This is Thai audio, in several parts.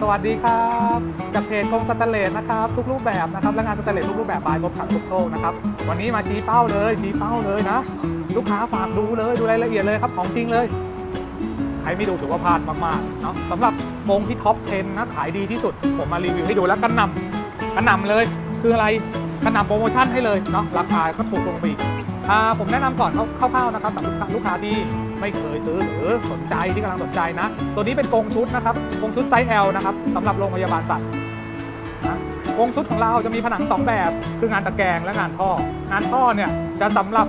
สวัสดีครับจากเพจกรมสแตนเลสนะครับทุกรูปแบบนะครับและงานสแตนเลสทุกรูปแบบบายกรมขันทุกโชคนะครับวันนี้มาชี้เป้าเลยชี้เป้าเลยนะ ลูกค้าฝากดูเลยดูรายละเอียดเลยครับของจริงเลยใครไม่ดูถือว่าพลาดมากๆเนาะสำหรับวงที่ท็อป 10 นะขายดีที่สุด ผมมารีวิวให้ดูแล้วกันนำกันนำเลยคืออะไรกันนำโปรโมชั่นให้เลยเนาะราคาก็ถูกลงไปอีก ผมแนะนำก่อนคร่าวๆนะครับสำหรับลูกค้าที่ไม่เคยซื้อหรือสนใจที่กำลังสนใจนะ ตัวนี้เป็นกรงชุดนะครับกรงชุดไซส์ L นะครับสำหรับโรงพยาบาลสัตว์นะกรงชุดของเราจะมีผนังสองแบบ คืองานตะแกรงและงานท่อ งานท่อเนี่ยจะสำหรับ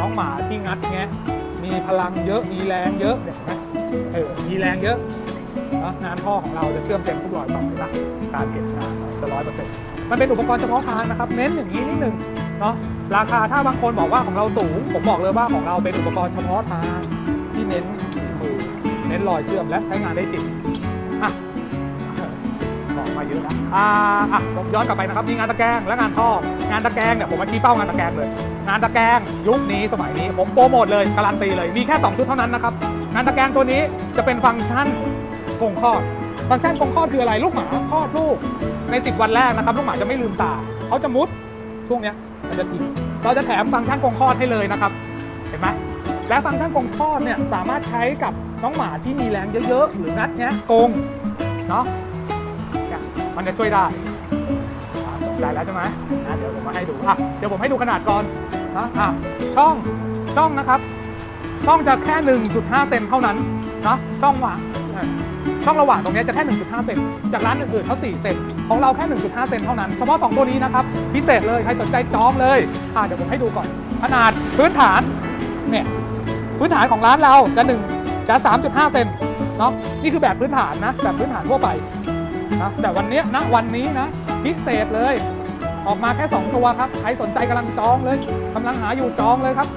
น้องหมาที่งัดแงะมีพลังเยอะมีแรงเยอะเห็นไหมเออมีแรงเยอะงานท่อของเราจะเชื่อมเต็มทุกรอยต่อเลยนะการเก็บงานจะร้อยเปอร์เซ็นต์มันเป็นอุปกรณ์เฉพาะทางนะครับ เน้นอย่างนี้นิดหนึ่ง เนาะราคาถ้าบางคนบอกว่าของเราสูง ผมบอกเลยว่าของเราเป็นอุปกรณ์เฉพาะทางที่เน้นมือเน้นรอยเชื่อมและใช้งานได้จริงอะบอกมาเยอะนะอ่าอะย้อนกลับไปนะครับมีงานตะแกรงและงานท่องานตะแกรงเนี่ยผมมาชี้เป้างานตะแกรงเลย งานตะแกรงยุคนี้สมัยนี้ผมโปรโมทเลยการันตีเลยมีแค่ 2 ชุดเท่านั้นนะครับงานตะแกรงตัวนี้จะเป็นฟังก์ชันคงคลอดฟังก์ชันคงคลอดคืออะไรลูกหมาคลอดลูกใน 10 วันแรกนะครับลูกหมาจะไม่ลืมตาเขาจะมุด ช่วงเนี้ยมันจะทิ้งเราจะแถมฟังก์ชันคงคลอดให้เลยนะครับ เห็นไหมและฟังก์ชันคงคลอดเนี่ยสามารถใช้กับน้องหมาที่มีแรงเยอะๆ หรือนัดเนี้ยกงเนาะมันจะช่วยได้อะได้แล้วใช่ไหมอะเดี๋ยวผมมาให้ดูอะเดี๋ยวผมให้ดูขนาดก่อนนะอะช่องช่องนะครับ ช่องจะแค่ 1.5 เซนเท่านั้นนะช่องว่างช่องระหว่างตรงนี้จะแค่ 1.5 เซนจากร้านอื่นเขา4เซน ของเราแค่ 1.5 เซนเท่านั้น เฉพาะ 2 ตัวนี้นะครับ พิเศษเลย ใครสนใจจองเลยอะเดี๋ยวผมให้ดูก่อน ขนาดพื้นฐานเนี่ยพื้นฐานของร้านเราจะ1จะ3.5 เซนเนาะนี่คือแบบพื้นฐานนะ แบบพื้นฐานทั่วไปนะแต่วันนี้นะวันนี้นะ พิเศษเลย ออกมาแค่ 2 ตัวครับ ใครสนใจกำลังจองเลยกำลังหาอยู่จองเลยครับ